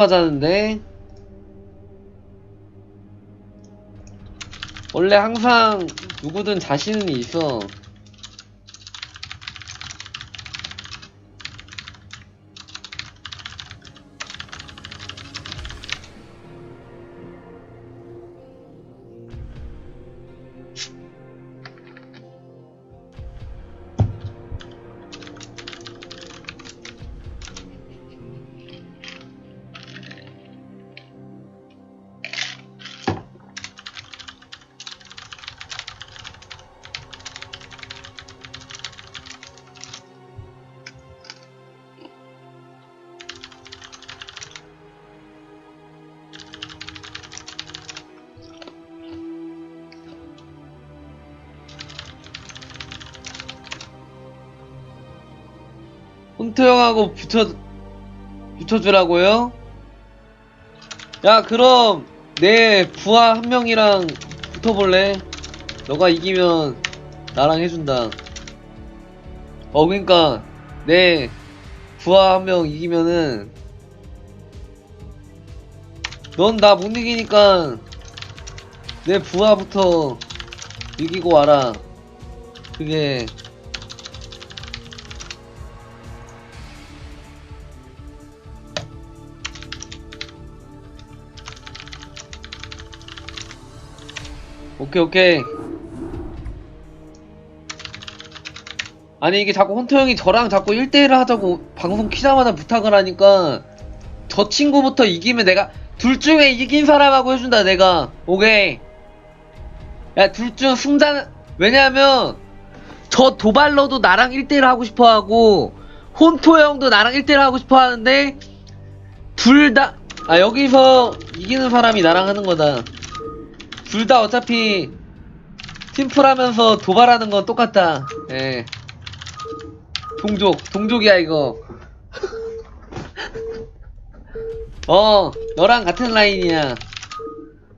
하자는데. 원래 항상 누구든 자신은 있어 혼토 형하고 붙여 붙여주라고요? 야 그럼 내 부하 한 명이랑 붙어볼래? 너가 이기면 나랑 해준다. 어 그니까 내 부하 한 명 이기면은 넌 나 못 이기니까 내 부하부터 이기고 와라. 그게 오케이 오케이. 아니 이게 자꾸 혼토 형이 저랑 자꾸 1대1을 하자고 방송 키자마자 부탁을 하니까 저 친구부터 이기면 내가 둘 중에 이긴 사람하고 해준다 내가. 오케이. 야 둘 중 승자는 왜냐하면 저 도발러도 나랑 1대1 하고 싶어 하고 혼토 형도 나랑 1대1 하고 싶어 하는데 둘 다 아 여기서 이기는 사람이 나랑 하는 거다 둘 다 어차피 팀플하면서 도발하는 건 똑같다. 예. 동족, 동족이야 이거. 어, 너랑 같은 라인이야.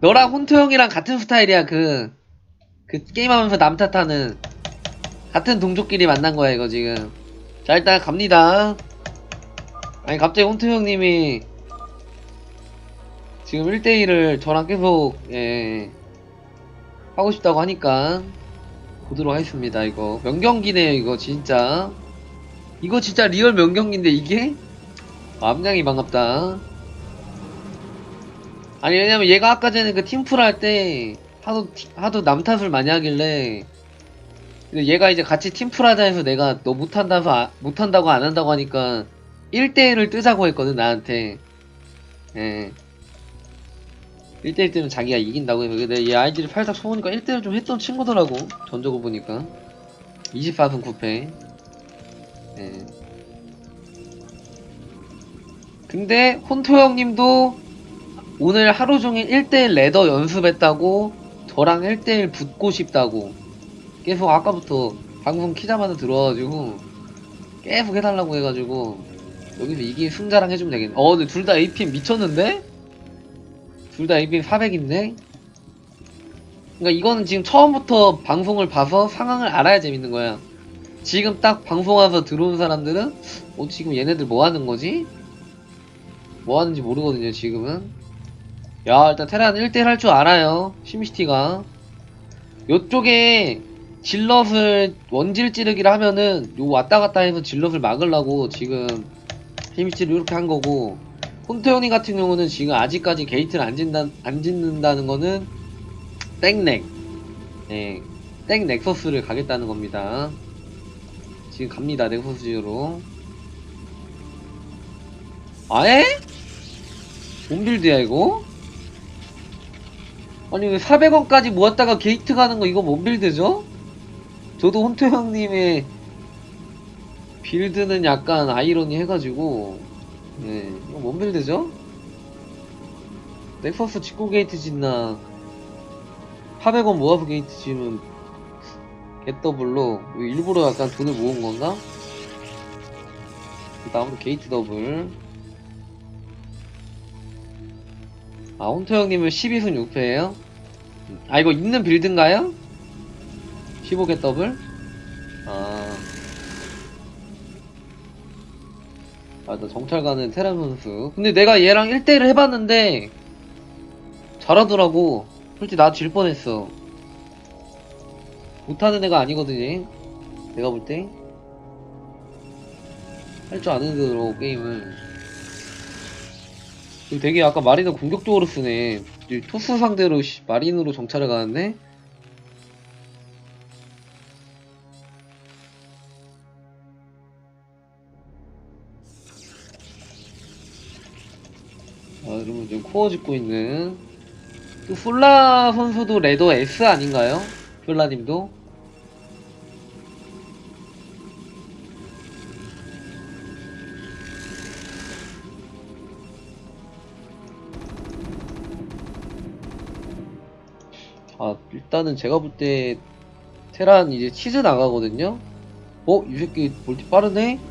너랑 혼토 형이랑 같은 스타일이야 그. 그 게임하면서 남 탓하는 같은 동족끼리 만난 거야 이거 지금. 자 일단 갑니다. 아니 갑자기 혼토 형님이 지금 1대1을 저랑 계속 예. 하고 싶다고 하니까 보도록 하겠습니다 이거. 명경기네요 이거 진짜. 이거 진짜 리얼 명경기인데 이게? 암냥이 반갑다. 아니 왜냐면 얘가 아까 전에 그 팀플 할 때 하도 티- 하도 남 탓을 많이 하길래 근데 얘가 이제 같이 팀플 하자 해서 내가 너 못한다고 아- 못한다고 안 한다고 하니까 1대1을 뜨자고 했거든 나한테. 예 1대1 때면 자기가 이긴다고 근데 얘 아이디를 팔딱 쳐보니까 1대1 좀 했던 친구더라고. 전적을 보니까. 24분 9패. 예. 근데 혼토 형님도 오늘 하루 종일 1대1 레더 연습했다고 저랑 1대1 붙고 싶다고 계속 아까부터 방송 키자마자 들어와가지고 계속 해달라고 해가지고 여기서 이긴 승자랑 해주면 되겠네. 어 근데 둘 다 APM 미쳤는데? 둘 다 APM 400인데? 그러니까 이거는 지금 처음부터 방송을 봐서 상황을 알아야 재밌는 거야. 지금 딱 방송 와서 들어온 사람들은 어 지금 얘네들 뭐 하는 거지? 뭐 하는지 모르거든요 지금은. 야 일단 테란 1대1 할 줄 알아요 심시티가. 요쪽에 질럿을 원질 찌르기를 하면은 요 왔다 갔다 해서 질럿을 막으려고 지금 심시티를 이렇게 한 거고 혼태현이 같은 경우는 지금 아직까지 게이트를 안, 짓는다, 안 짓는다는 거는 땡넥 네, 땡 넥서스를 가겠다는 겁니다 지금 갑니다 넥서스로 아예? 뭔 빌드야 이거? 아니 왜 400원까지 모았다가 게이트 가는 거 이거 뭔 빌드죠? 저도 혼태 형님의 빌드는 약간 아이러니 해가지고 네 이거 뭔 빌드죠? 넥서스 직구 게이트 짓나 400원 모아서 게이트 지면 겟더블로 일부러 약간 돈을 모은 건가? 다음으로 게이트 더블 아 혼토 형님은 12승 6패예요? 아 이거 있는 빌드인가요? 15개 더블? 아 맞아 정찰 가는 테란 선수. 근데 내가 얘랑 1대1을 해봤는데 잘하더라고. 솔직히 나 질 뻔했어. 못하는 애가 아니거든 내가 볼 때. 할 줄 아는 대로 게임을. 되게 아까 마린을 공격적으로 쓰네. 이 토스 상대로 씨, 마린으로 정찰을 가는데 코어 짓고 있는 또 솔라 선수도 레더 S 아닌가요? 솔라님도? 아 일단은 제가 볼 때 테란 이제 치즈 나가거든요? 어? 이 새끼 멀티 빠르네?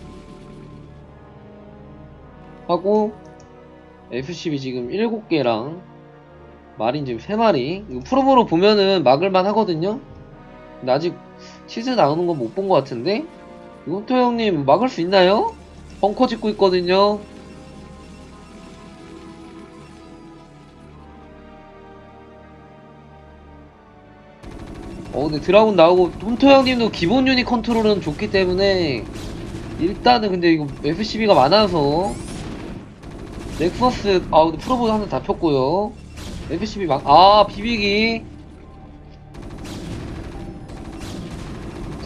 하고 F12 지금 7개랑 마린 지금 3마리. 이거 프로모로 보면은 막을만 하거든요. 근데 아직 치즈 나오는 건 못 본 것 같은데? 이것도 형님 막을 수 있나요? 벙커 짓고 있거든요. 어 근데 드라군 나오고 혼토 형님도 기본 유닛 컨트롤은 좋기 때문에 일단은 근데 이거 F12가 많아서 넥서스 아 근데 프로보드 하나 다 폈고요. F12 막, 아 비비기.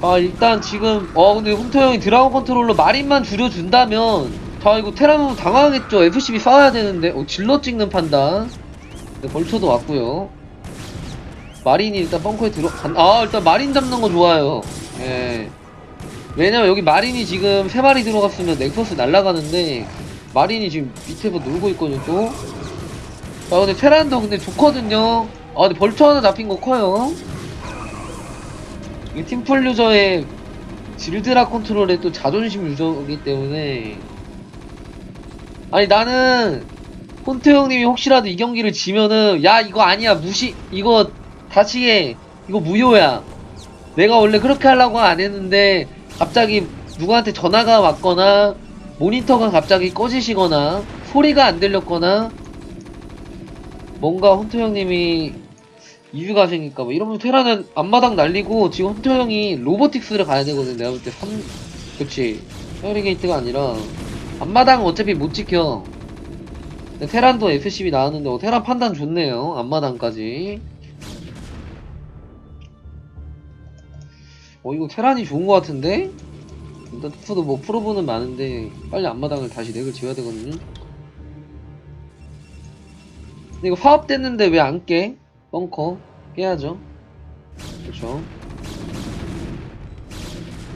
자 일단 지금 어 근데 홈토 형이 드라곤 컨트롤러 마린만 줄여준다면 자 이거 테라노 당황하겠죠 F12 싸워야 되는데. 어 질러 찍는 판단. 네, 벌초도 왔고요. 마린이 일단 벙커에 들어 간- 아 일단 마린 잡는 거 좋아요. 예. 왜냐면 여기 마린이 지금 세 마리 들어갔으면 넥서스 날아가는데 마린이 지금 밑에서 놀고 있거든요 또. 아 근데 테란도 근데 좋거든요. 아 근데 벌초 하나 잡힌 거 커요. 이 팀플 유저의 질드라 컨트롤의 또 자존심 유저이기 때문에 아니 나는 폰트 형님이 혹시라도 이 경기를 지면은 야 이거 아니야 무시 이거 다시게 이거 무효야 내가 원래 그렇게 하려고 안 했는데 갑자기 누구한테 전화가 왔거나 모니터가 갑자기 꺼지시거나 소리가 안 들렸거나 뭔가 헌터 형님이 이유가 생길까 뭐 이러면 테라는 앞마당 날리고 지금 헌터 형이 로보틱스를 가야 되거든. 내가 볼 때 3... 그치. 헤어리게이트가 아니라 앞마당은 어차피 못 지켜. 테란도 F12 나왔는데 어, 테란 판단 좋네요. 앞마당까지. 어 이거 테란이 좋은 것 같은데? 투프도 뭐 프로브는 많은데 빨리 앞마당을 다시 넥을 지어야 되거든요 근데 이거 파업됐는데 왜 안 깨? 벙커 깨야죠 그렇죠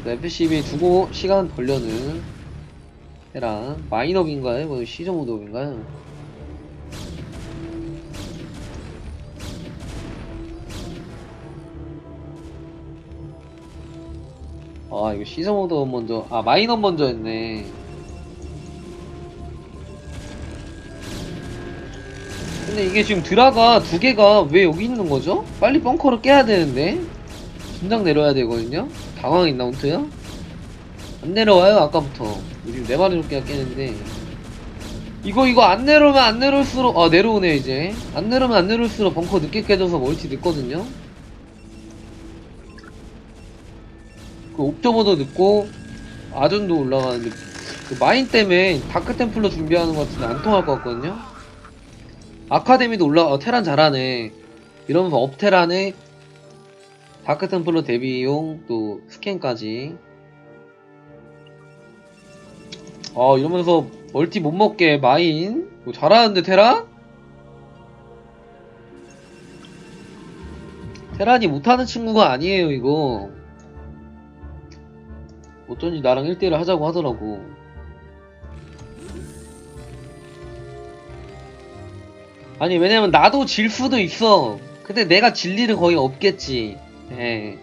F12 두고 시간 벌려는 테란 마이너인가요? 뭐 시저 모드인가요? 아 이거 시저 모드 먼저. 아 마이너 먼저 했네. 근데 이게 지금 드라가 두 개가 왜 여기 있는 거죠? 빨리 벙커를 깨야 되는데? 분장 내려야 되거든요? 당황했나 혼트야? 안 내려와요 아까부터. 지금 네 마리 깨야 깨는데. 이거 이거 안 내려오면 안 내려올수록 아 내려오네 이제. 안 내려오면 안 내려올수록 벙커 늦게 깨져서 멀티 늦거든요 그 옵저버도 늦고 아전도 올라가는데 그 마인 때문에 다크 템플러 준비하는 것 같은데 안 통할 것 같거든요. 아카데미도 올라 어, 테란 잘하네. 이러면서 업테란에 다크 템플러 데뷔용 또 스캔까지. 아 이러면서 멀티 못 먹게 마인. 뭐 잘하는데 테란? 테란이 못하는 친구가 아니에요 이거 어쩐지 나랑 1대1을 하자고 하더라고. 아니 왜냐면 나도 질 수도 있어. 근데 내가 질 일은 거의 없겠지. 예.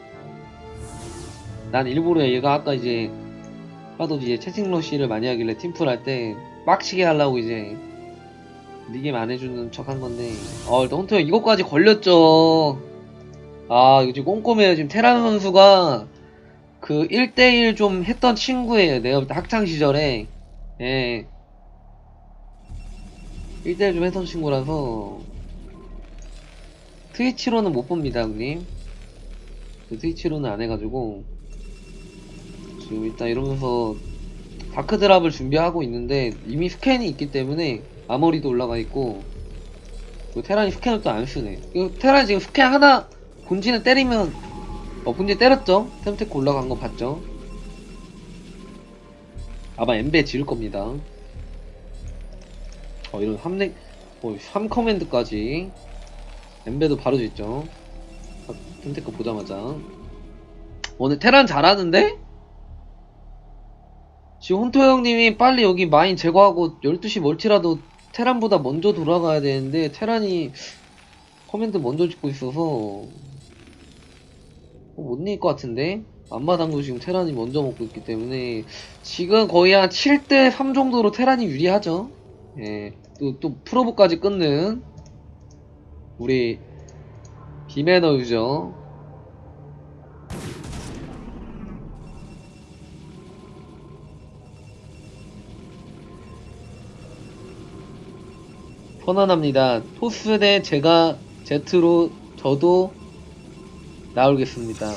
난 일부러 얘가 아까 이제 하도 이제 채팅 러시를 많이 하길래 팀플 할 때 빡치게 하려고 이제 리겜 안 해주는 척 한 건데. 어 일단 헌터 형 이것까지 걸렸죠. 아 이거 지금 꼼꼼해요. 지금 테란 선수가 그 1대1 좀 했던 친구예요 내가 볼때 학창 시절에 예. 1대1 좀 했던 친구라서 트위치로는 못 봅니다, 형님. 그 트위치로는 안 해가지고 지금 일단 이러면서 다크 드랍을 준비하고 있는데 이미 스캔이 있기 때문에 아머리도 올라가 있고 그 테란이 스캔을 또 안 쓰네. 이거 테란이 지금 스캔 하나 본진에 때리면 어 본진 때렸죠? 템테크 올라간 거 봤죠? 아마 엠베 지를 겁니다. 어 이런 3렉 어 3커맨드까지 엠베도 바로 짓죠. 아, 템테크 보자마자 오늘 테란 잘하는데? 지금 혼토 형님이 빨리 여기 마인 제거하고 12시 멀티라도 테란보다 먼저 돌아가야 되는데 테란이 커맨드 먼저 짓고 있어서 어, 못 이길 것 같은데? 앞마당도 지금 테란이 먼저 먹고 있기 때문에 지금 거의 한 7대 3 정도로 테란이 유리하죠? 예, 또, 또 프로브까지 끊는 우리 비매너 유저 편안합니다. 토스 대 제가 제트로 저도 나오겠습니다.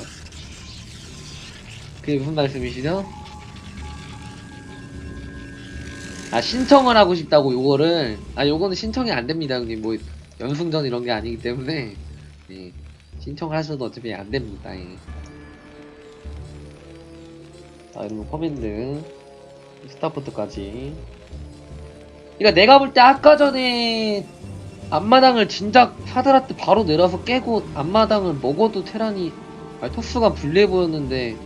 그게 무슨 말씀이시죠? 아 신청을 하고 싶다고 요거를 아 요거는 신청이 안 됩니다 형님 뭐 연승전 이런 게 아니기 때문에 예, 신청을 하셔도 어차피 안 됩니다 예. 자 이러면 커맨드 스타포트까지 그러니까 내가 볼 때 아까 전에 앞마당을 진작 하드라트 바로 내려서 깨고 앞마당을 먹어도 테란이 아니 토스가 불리해 보였는데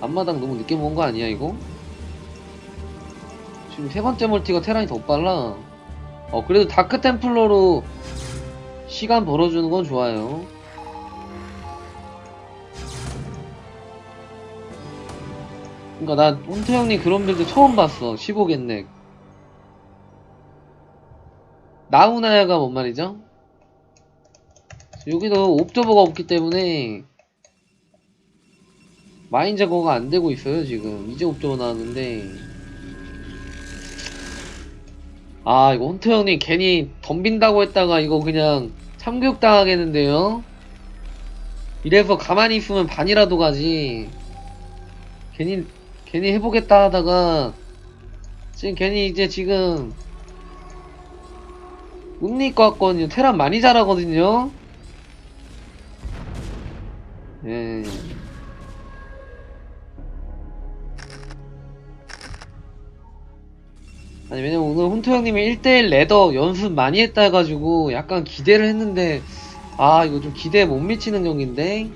앞마당 너무 늦게 먹은 거 아니야 이거? 지금 세 번째 멀티가 테란이 더 빨라. 어 그래도 다크 템플러로 시간 벌어주는 건 좋아요. 그니까 나 혼태 형님 그런 빌드 처음 봤어. 15겟넥 나우나야가 뭔 말이죠? 여기도 옵저버가 없기 때문에 마인 제거가 안 되고 있어요 지금. 이제 옵저버 나왔는데. 아 이거 혼태 형님 괜히 덤빈다고 했다가 이거 그냥 참교육 당하겠는데요? 이래서 가만히 있으면 반이라도 가지. 괜히 괜히 해보겠다 하다가 지금 괜히 이제 지금 것 같거든요. 테란 많이 잘하거든요. 예. 아니, 왜냐면 오늘 혼토 형님이 1대1 레더 연습 많이 했다 해가지고 약간 기대를 했는데, 아, 이거 좀 기대에 못 미치는 경기인데?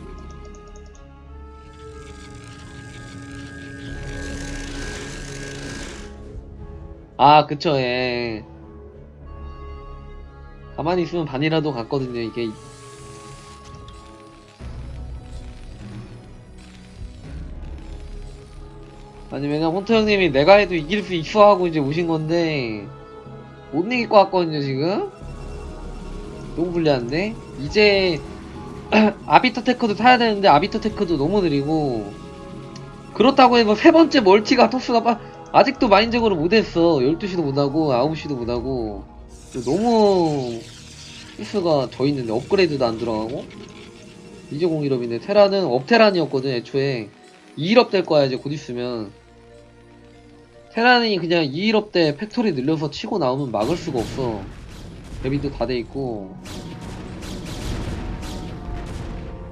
아, 그쵸, 예. 가만히 있으면 반이라도 갔거든요, 이게. 아니, 왜냐면 혼토 형님이 내가 해도 이길 수 있어 하고 이제 오신 건데, 못 이길 것 같거든요, 지금? 너무 불리한데? 이제, 아비터 테크도 타야 되는데, 아비터 테크도 너무 느리고, 그렇다고 해서 세 번째 멀티가 토스가 빠, 아직도 마인적으로 못했어. 12시도 못하고, 9시도 못하고. 너무 피스가 져 있는데 업그레이드도 안 들어가고? 이제 01업인데 테라는 업테란이었거든 애초에. 2일업 될 거야 이제 곧 있으면. 테란이 그냥 2일업 때 팩토리 늘려서 치고 나오면 막을 수가 없어. 데뷔도 다 돼 있고.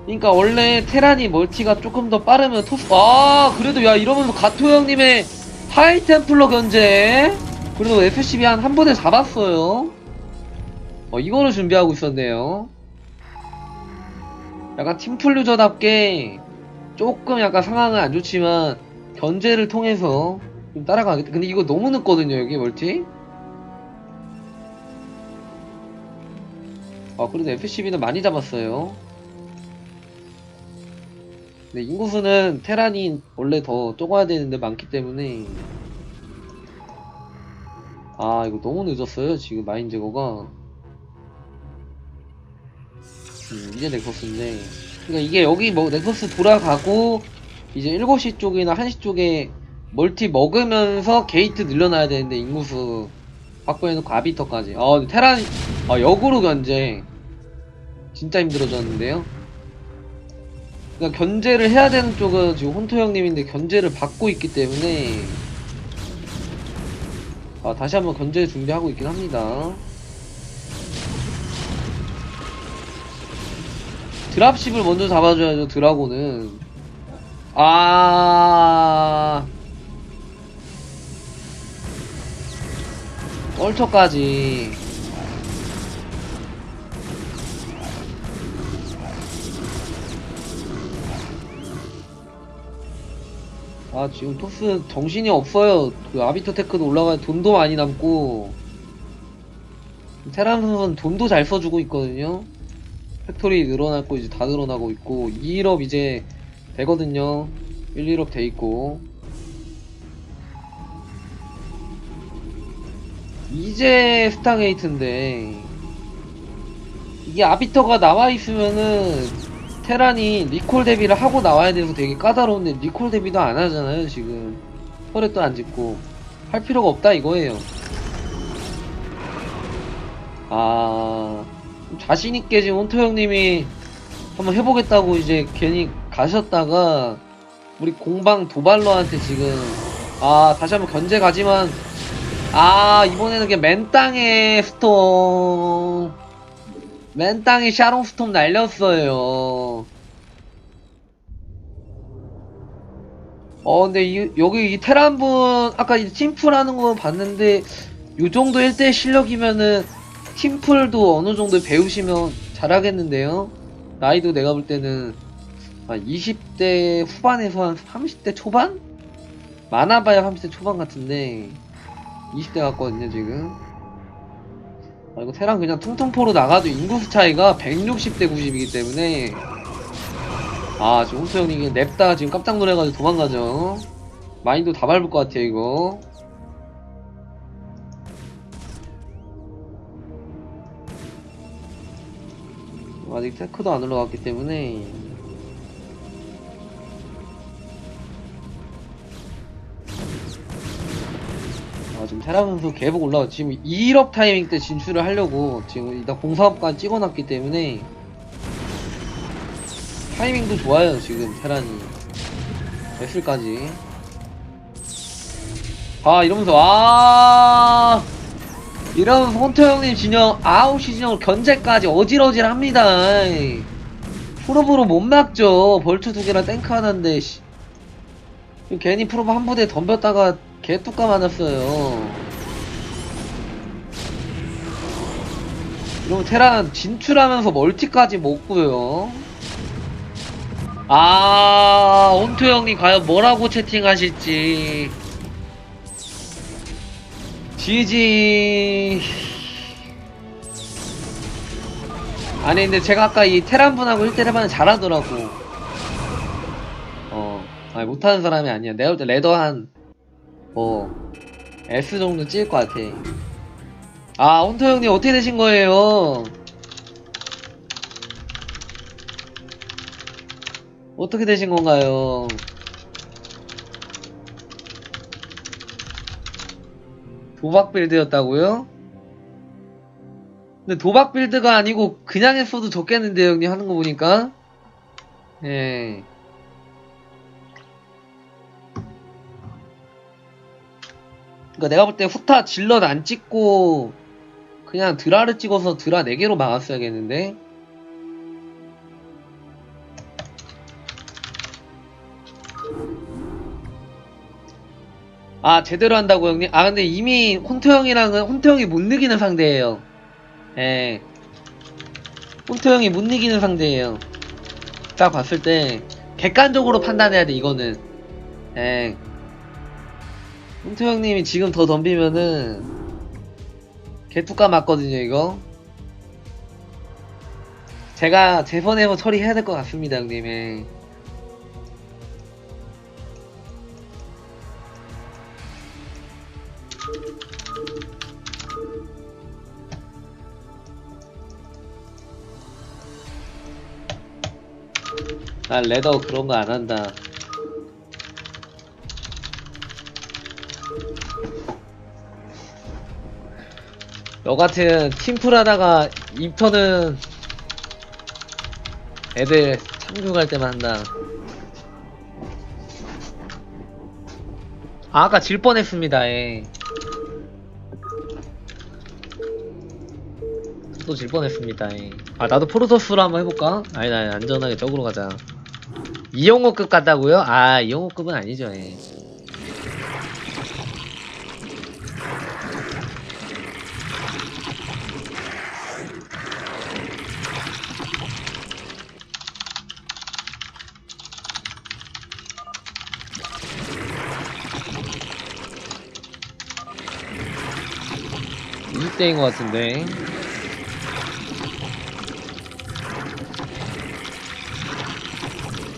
그러니까 원래 테란이 멀티가 조금 더 빠르면 토스 아 그래도 야 이러면서 가토 형님의 하이템플러 견제 그래도 FCB 한 한 번에 잡았어요. 어, 이거를 준비하고 있었네요. 약간 팀플루저답게 조금 약간 상황은 안 좋지만 견제를 통해서 좀 따라가겠다. 근데 이거 너무 늦거든요, 여기 멀티. 아, 그래도 FCB는 많이 잡았어요. 근데 인구수는 테란이 원래 더 쪼가야 되는데 많기 때문에 아 이거 너무 늦었어요 지금 마인 제거가. 음, 이제 넥서스인데 그러니까 이게 여기 뭐 넥서스 돌아가고 이제 7시 쪽이나 1시 쪽에 멀티 먹으면서 게이트 늘려놔야 되는데 인구수 확보해놓고 아비터까지. 어 근데 테란 아 역으로 견제. 진짜 힘들어졌는데요? 그러니까 견제를 해야 되는 쪽은 지금 혼토 형님인데 견제를 받고 있기 때문에 아 다시 한번 견제 준비하고 있긴 합니다. 드랍십을 먼저 잡아줘야죠 드라고는 아. 얼처까지 아 지금 토스 정신이 없어요. 그 아비터 테크도 올라가 돈도 많이 남고. 테란 선수는 돈도 잘 써주고 있거든요. 팩토리 늘어났고 이제 다 늘어나고 있고 2일업 이제 되거든요. 1, 2업 돼 있고. 이제 스타게이트인데 이게 아비터가 나와 있으면은 테란이 리콜 대비를 하고 나와야 돼서 되게 까다로운데 리콜 대비도 안 하잖아요 지금. 터렛도 안 짓고. 할 필요가 없다 이거예요. 아좀 자신있게 지금 온토 형님이 한번 해보겠다고 이제 괜히 가셨다가 우리 공방 도발러한테 지금 아 다시 한번 견제 가지만 아 이번에는 그냥 맨 땅에 스톰 맨 땅에 샤롱 스톰 날렸어요. 어 근데 이, 여기 이 테란분 아까 이 팀플 하는 거 봤는데 요 정도 1대 실력이면은 팀플도 어느 정도 배우시면 잘하겠는데요? 나이도 내가 볼 때는 한 20대 후반에서 한 30대 초반? 많아봐야 30대 초반 같은데 20대 같거든요 지금 아, 이거 테란 그냥 퉁퉁포로 나가도 인구수 차이가 160대 90이기 때문에. 아 지금 홍수 형님 이게 냅다 지금 깜짝 놀래가지고 도망가죠. 마인도 다 밟을 것 같아요 이거. 아직 테크도 안 올라갔기 때문에 지금 테라 선수 계속 올라가 지금 2일업 타이밍 때 진출을 하려고 지금 일단 공사업까지 찍어놨기 때문에 타이밍도 좋아요 지금 테란이. S까지. 아 이러면서 아! 이러면서 혼토 형님 진영 아웃시 진영 견제까지 어질어질합니다. 프로브로 못 막죠. 벌초 두 개랑 탱크 하나인데 씨. 괜히 프로브 한 부대 덤볐다가 개뚜까 맞았어요. 이러면 테란 진출하면서 멀티까지 먹고요. 아 온토 형님 과연 뭐라고 채팅하실지. GG 아니 근데 제가 아까 이 테란 분하고 1대1 해봤는데 잘하더라고. 어 아니 못하는 사람이 아니야. 내가 볼 때 레더 한 뭐 S 정도 찍을 것 같아. 아 온토 형님 어떻게 되신 거예요? 어떻게 되신 건가요? 도박 빌드였다고요? 근데 도박 빌드가 아니고 그냥 했어도 좋겠는데요 형님 하는 거 보니까? 예 그니까 내가 볼 때 후타 질럿 안 찍고 그냥 드라를 찍어서 드라 4개로 막았어야겠는데? 아 제대로 한다고 형님? 아 근데 이미 혼토 형이랑은 혼토 형이 못 이기는 상대예요. 예. 혼토 형이 못 이기는 상대예요. 딱 봤을 때 객관적으로 판단해야 돼 이거는. 예 혼토 형님이 지금 더 덤비면은 개뚜까 맞거든요 이거 제가 제 손해로 처리해야 될 것 같습니다 형님 예. 난 레더 그런 거 안 한다. 너 같은 팀플 하다가 입터는 애들 참교갈 때만 한다. 아, 아까 질 뻔했습니다, 예. 또질 뻔했습니다, 예. 아, 나도 프로토스로 한번 해볼까? 아니, 나 안전하게 적으로 가자. 이용호급 같다고요? 아, 이용호급은 아니죠, 예. 이 대인것 같은데.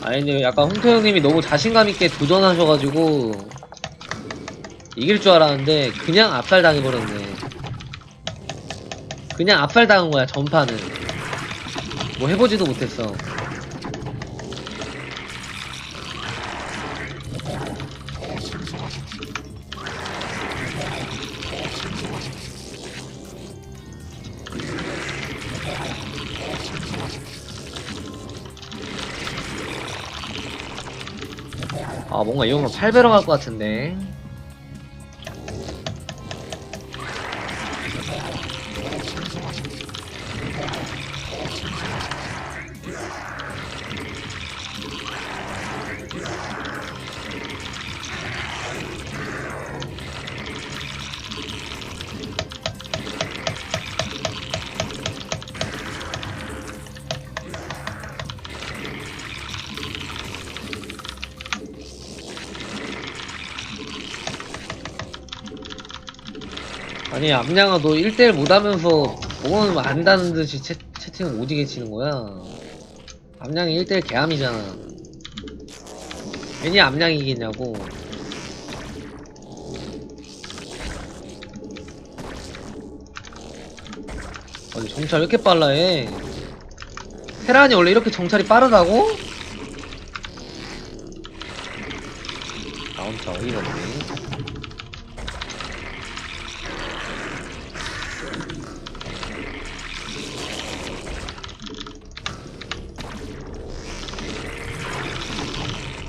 아니, 근데 약간 홍태 형님이 너무 자신감 있게 도전하셔가지고, 이길 줄 알았는데, 그냥 압살 당해버렸네. 그냥 압살 당한 거야, 전파는. 뭐 해보지도 못했어. 아, 뭔가 이용으로 8배로 갈것 같은데. 아니, 암냥아, 너 1대1 못하면서, 뭐는 안다는 듯이 채, 채팅을 오지게 치는 거야. 암냥이 1대1 개함이잖아. 괜히 암냥이 이기냐고. 아니, 정찰 왜 이렇게 빨라 해? 테란이 원래 이렇게 정찰이 빠르다고? 아, 혼자 어이가 없네.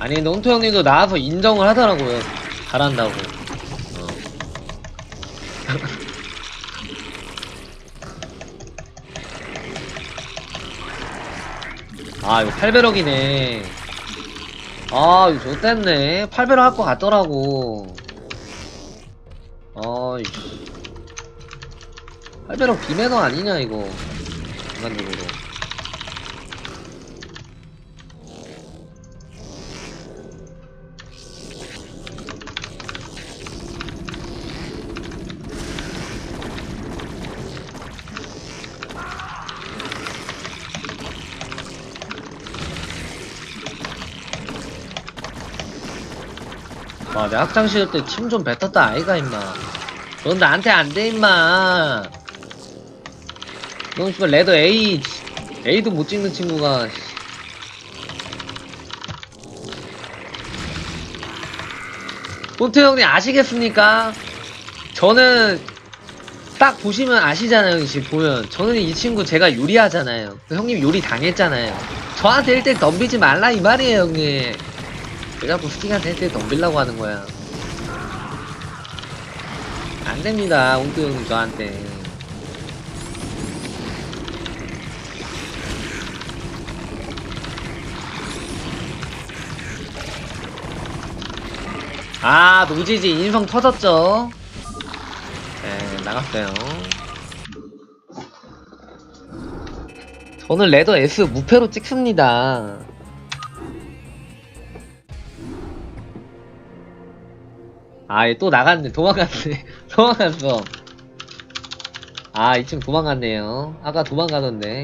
아니 근데 혼토 형님도 나와서 인정을 하더라고요. 잘한다고. 어. 아 이거 8배럭이네. 아 이거 좋댔네. 8배럭 할 것 같더라고. 아이씨. 8배럭 비매너 아니냐 이거. 인간적으로 내 학창시절 때 침 좀 뱉었다 아이가 임마. 넌 나한테 안 돼 임마. 넌 씨발 레더 A A도 못 찍는 친구가. 씨. 본트 형님 아시겠습니까? 저는 딱 보시면 아시잖아요, 지금 보면. 저는 이 친구 제가 요리하잖아요. 그 형님 요리 당했잖아요. 저한테 1대 덤비지 말라 이 말이에요, 형님. 왜 자꾸 스팅한테 1대 덤비려고 하는 거야. 안 됩니다, 옹뚜 형님 저한테. 아, 노지지 인성 터졌죠? 네, 나갔어요. 저는 레더 S 무패로 찍습니다. 아, 얘 또 나갔네. 도망갔네. 도망갔어. 아, 이 친구 도망갔네요. 아까 도망가던데.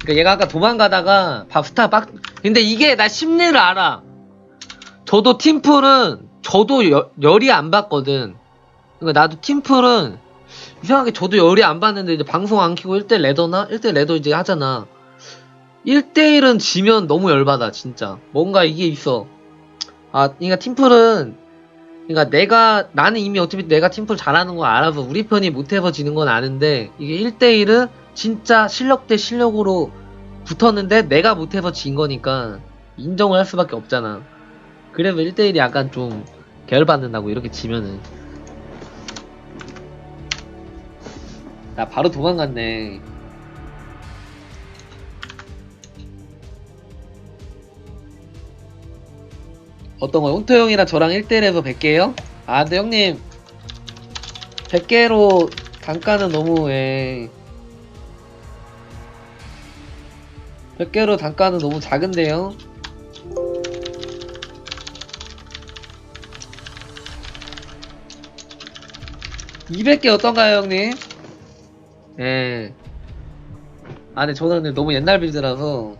그니까 얘가 아까 도망가다가 밥스타 빡, 근데 이게 나 심리를 알아. 저도 팀플은, 저도 여- 열이 안 받거든. 그니까 나도 팀플은, 이상하게 저도 열이 안 받는데 이제 방송 안 키고 1대 레더나? 1대 레더 이제 하잖아. 1대1은 지면 너무 열받아, 진짜. 뭔가 이게 있어. 아, 그러니까 팀플은 그러니까 내가 나는 이미 어차피 내가 팀플 잘하는 거 알아서 우리 편이 못해서 지는 건 아는데 이게 1대1은 진짜 실력 대 실력으로 붙었는데 내가 못해서 진 거니까 인정을 할 수밖에 없잖아. 그래서 1대1이 약간 좀 계열받는다고 이렇게 지면은 나 바로 도망갔네. 어떤 거? 혼토 형이랑 저랑 1대1에서 100개요? 아, 근데 형님 100개로 단가는 너무 예. 100개로 단가는 너무 작은데요? (200개) 어떤가요 형님? 예. 아 근데 저는 근데 너무 옛날 빌드라서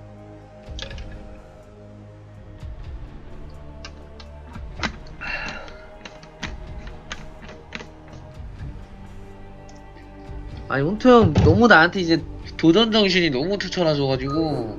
아니 혼토 형 너무 나한테 이제 도전 정신이 너무 추천해줘가지고